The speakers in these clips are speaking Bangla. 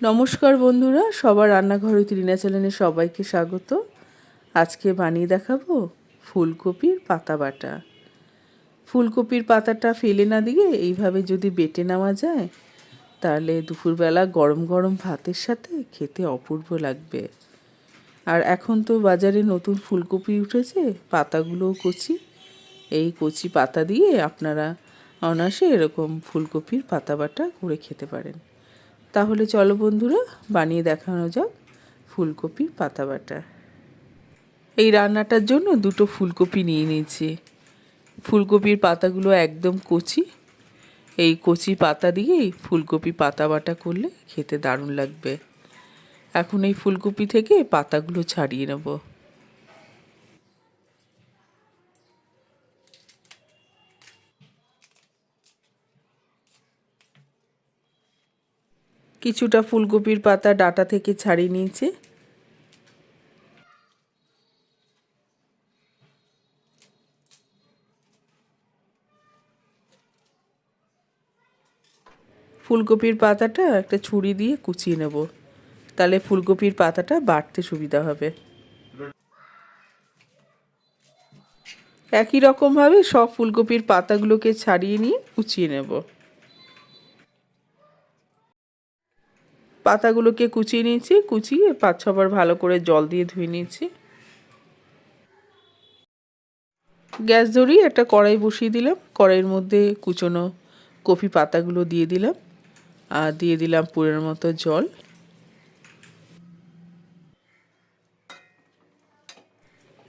নমস্কার বন্ধুরা, সবার রান্নাঘরে ত্রিনা চ্যানেলে সবাইকে স্বাগত। আজকে বানিয়ে দেখাবো ফুলকপির পাতা বাটা। ফুলকপির পাতাটা ফেলে না দিয়ে এইভাবে যদি বেটে নেওয়া যায়, তাহলে দুপুরবেলা গরম গরম ভাতের সাথে খেতে অপূর্ব লাগবে। আর এখন তো বাজারে নতুন ফুলকপি উঠেছে, পাতাগুলোও কচি। এই কচি পাতা দিয়ে আপনারা অনায়াসে এরকম ফুলকপির পাতা বাটা করে খেতে পারেন। তাহলে চলো বন্ধুরা, বানিয়ে দেখানো যাক ফুলকপি পাতা বাটা। এই রান্নাটার জন্য দুটো ফুলকপি নিয়ে নিয়েছি। ফুলকপির পাতাগুলো একদম কচি। এই কচি পাতা দিয়েই ফুলকপি পাতা বাটা করলে খেতে দারুণ লাগবে। এখন এই ফুলকপি থেকে পাতাগুলো ছাড়িয়ে নেব। কিছুটা ফুলকপির পাতা ডাটা থেকে ছাড়িয়ে নিয়েছি। ফুলকপির পাতাটা একটা ছুরি দিয়ে কুচিয়ে নেব। তাহলে ফুলকপির পাতাটা বাড়তে সুবিধা হবে। একই রকমভাবে সব ফুলকপির পাতাগুলোকে ছাড়িয়ে নিয়ে কুচিয়ে নেব। পাতাগুলোকে কুচিয়ে নিয়েছি, কুচিয়ে পাঁচ ছবার ভালো করে জল দিয়ে ধুয়ে নিয়েছি। গ্যাস ধরিয়ে একটা কড়াই বসিয়ে দিলাম। কড়াইয়ের মধ্যে কুচনো কপি পাতাগুলো দিয়ে দিলাম। আর দিয়ে দিলাম পুরের মতো জল।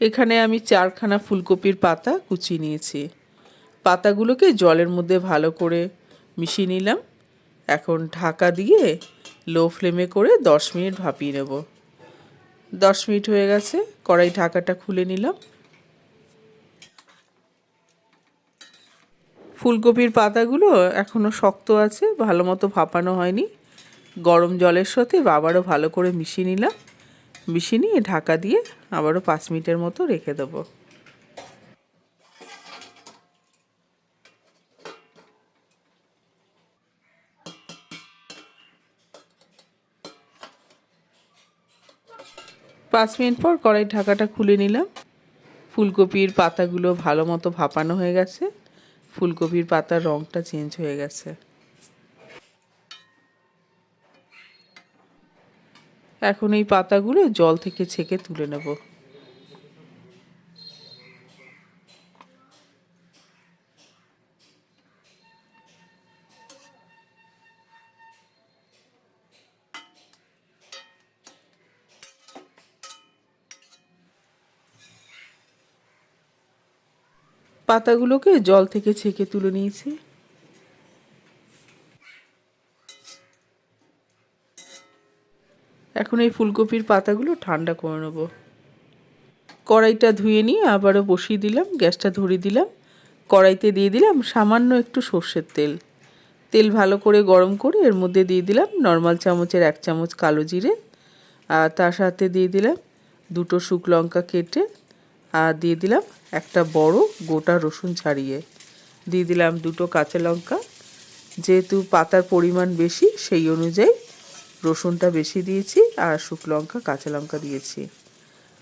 এখানে আমি চারখানা ফুলকপির পাতা কুচিয়ে নিয়েছি। পাতাগুলোকে জলের মধ্যে ভালো করে মিশিয়ে নিলাম। এখন ঢাকা দিয়ে লো ফ্লেমে করে দশ মিনিট ভাপিয়ে নেব। দশ মিনিট হয়ে গেছে, কড়াই ঢাকাটা খুলে নিলাম। ফুলকপির পাতাগুলো এখনও শক্ত আছে, ভালো মতো ভাপানো হয়নি। গরম জলের সাথে আবারও ভালো করে মিশিয়ে নিলাম। মিশিয়ে নিয়ে ঢাকা দিয়ে আবারও পাঁচ মিনিটের মতো রেখে দেবো। পাঁচ মিনিট পর কড়াই ঢাকাটা খুলে নিলাম। ফুলকপির পাতাগুলো ভালো মতো ভাপানো হয়ে গেছে। ফুলকপির পাতার রঙটা চেঞ্জ হয়ে গেছে। এখন এই পাতাগুলো জল থেকে ছেঁকে তুলে নেব। পাতাগুলোকে জল থেকে ছেঁকে তুলে নিয়েছি। এখন এই ফুলকপির পাতাগুলো ঠান্ডা করে নেব। কড়াইটা ধুয়ে নিয়ে আবারও বসিয়ে দিলাম, গ্যাসটা ধরিয়ে দিলাম। কড়াইতে দিয়ে দিলাম সামান্য একটু সর্ষের তেল। তেল ভালো করে গরম করে এর মধ্যে দিয়ে দিলাম নর্মাল চামচের এক চামচ কালো জিরে। আর তার সাথে দিয়ে দিলাম দুটো শুক লঙ্কা কেটে আর দিয়ে দিলাম একটা বড় গোটা রসুন ছাড়িয়ে। দিয়ে দিলাম দুটো কাঁচা লঙ্কা। যেহেতু পাতার পরিমাণ বেশি, সেই অনুযায়ী রসুনটা বেশি দিয়েছি আর শুকনো লঙ্কা, কাঁচা লঙ্কা দিয়েছি।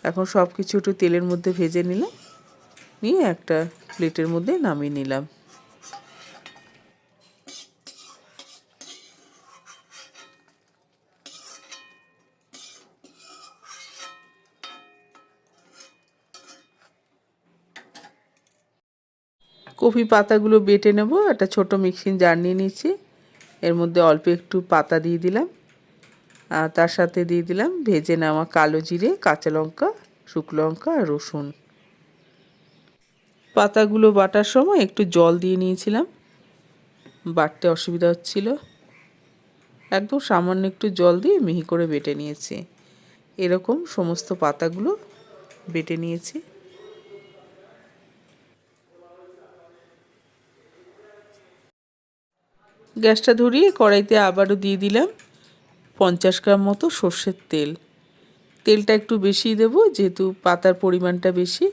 এখন সব কিছু একটু তেলের মধ্যে ভেজে নিলাম। নিয়ে একটা প্লেটের মধ্যে নামিয়ে নিলাম। কফি পাতাগুলো বেটে নেব, একটা ছোট মিক্সিং জার নিয়ে নিচ্ছি। এর মধ্যে অল্প একটু পাতা দিয়ে দিলাম। আর তার সাথে দিয়ে দিলাম ভেজে নেওয়া কালো জিরে, কাঁচা লঙ্কা, শুকনো লঙ্কা আর রসুন। পাতাগুলো বাটার সময় একটু জল দিয়ে নিয়েছিলাম। বাটতে অসুবিধা হচ্ছিল। একদম সামান্য একটু জল দিয়ে মিহি করে বেটে নিয়েছি। এরকম সমস্ত পাতাগুলো বেটে নিয়েছি। গ্যাসটা ধরিয়ে কড়াইতে আবারও দিয়ে দিলাম পঞ্চাশ গ্রাম মতো সর্ষের তেল। তেলটা একটু বেশি দেবো, যেহেতু পাতার পরিমাণটা বেশি।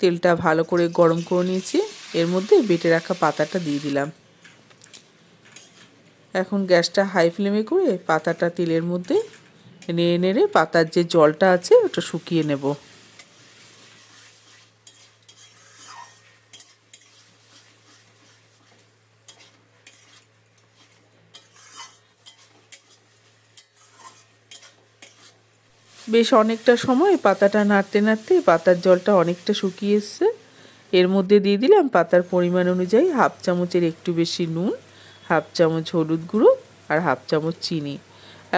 তেলটা ভালো করে গরম করে নিয়েছি, এর মধ্যে বেটে রাখা পাতাটা দিয়ে দিলাম। এখন গ্যাসটা হাই ফ্লেমে করে পাতাটা তেলের মধ্যে নেড়ে নেড়ে পাতার যে জলটা আছে ওটা শুকিয়ে নেব। বেশ অনেকটা সময় পাতাটা নাড়তে নাড়তে পাতার জলটা অনেকটা শুকিয়ে এসছে। এর মধ্যে দিয়ে দিলাম পাতার পরিমাণ অনুযায়ী হাফ চামচের একটু বেশি নুন, হাফ চামচ হলুদ গুঁড়ো আর হাফ চামচ চিনি।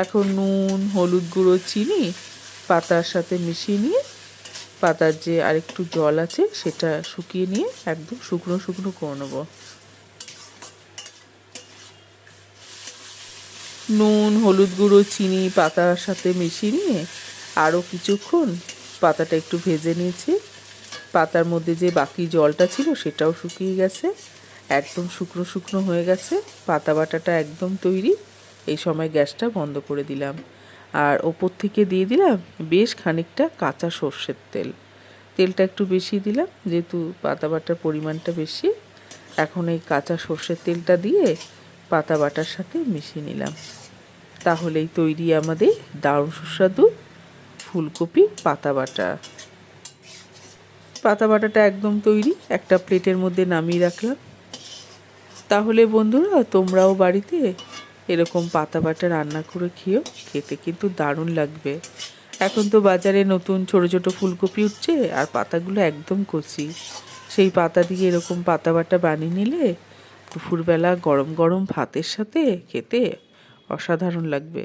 এখন নুন, হলুদ গুঁড়ো, চিনি পাতার সাথে মিশিয়ে নিয়ে পাতার যে আরেকটু জল আছে সেটা শুকিয়ে নিয়ে একদম শুকনো শুকনো করে নেব। নুন, হলুদ গুঁড়ো, চিনি পাতার সাথে মিশিয়ে নিয়ে আরও কিছুক্ষণ পাতাটা একটু ভেজে নিয়েছি। পাতার মধ্যে যে বাকি জলটা ছিল সেটাও শুকিয়ে গেছে। একদম শুকনো শুকনো হয়ে গেছে। পাতা বাটাটা একদম তৈরি। এই সময় গ্যাসটা বন্ধ করে দিলাম। আর ওপর থেকে দিয়ে দিলাম বেশ খানিকটা কাঁচা সর্ষের তেল। তেলটা একটু বেশি দিলাম, যেহেতু পাতা বাটার পরিমাণটা বেশি। এখন এই কাঁচা সর্ষের তেলটা দিয়ে পাতা বাটার সাথে মিশিয়ে নিলাম। তাহলেই তৈরি আমাদের দারুণ সুস্বাদু ফুলকপি, পাতা বাটা। পাতা বাটাটা একদম তৈরি, একটা প্লেটের মধ্যে নামিয়ে রাখলাম। তাহলে বন্ধুরা, তোমরাও বাড়িতে এরকম পাতা বাটা রান্না করে খেয়েও খেতে কিন্তু দারুণ লাগবে। এখন তো বাজারে নতুন ছোট ছোট ফুলকপি উঠছে আর পাতাগুলো একদম কচি সেই পাতা দিয়ে এরকম পাতা বাটা বানিয়ে নিলে দুপুরবেলা গরম গরম ভাতের সাথে খেতে অসাধারণ লাগবে।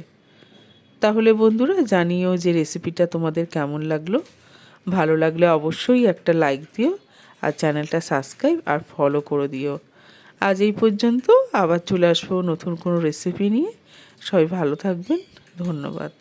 তাহলে বন্ধুরা জানিও যে রেসিপিটা তোমাদের কেমন লাগল। ভালো লাগলে অবশ্যই একটা লাইক দিও আর চ্যানেলটা সাবস্ক্রাইব আর ফলো করে দিও। আজ এই পর্যন্ত আবার চলে আসব নতুন কোনো রেসিপি নিয়ে। সবাই ভালো থাকবেন। ধন্যবাদ।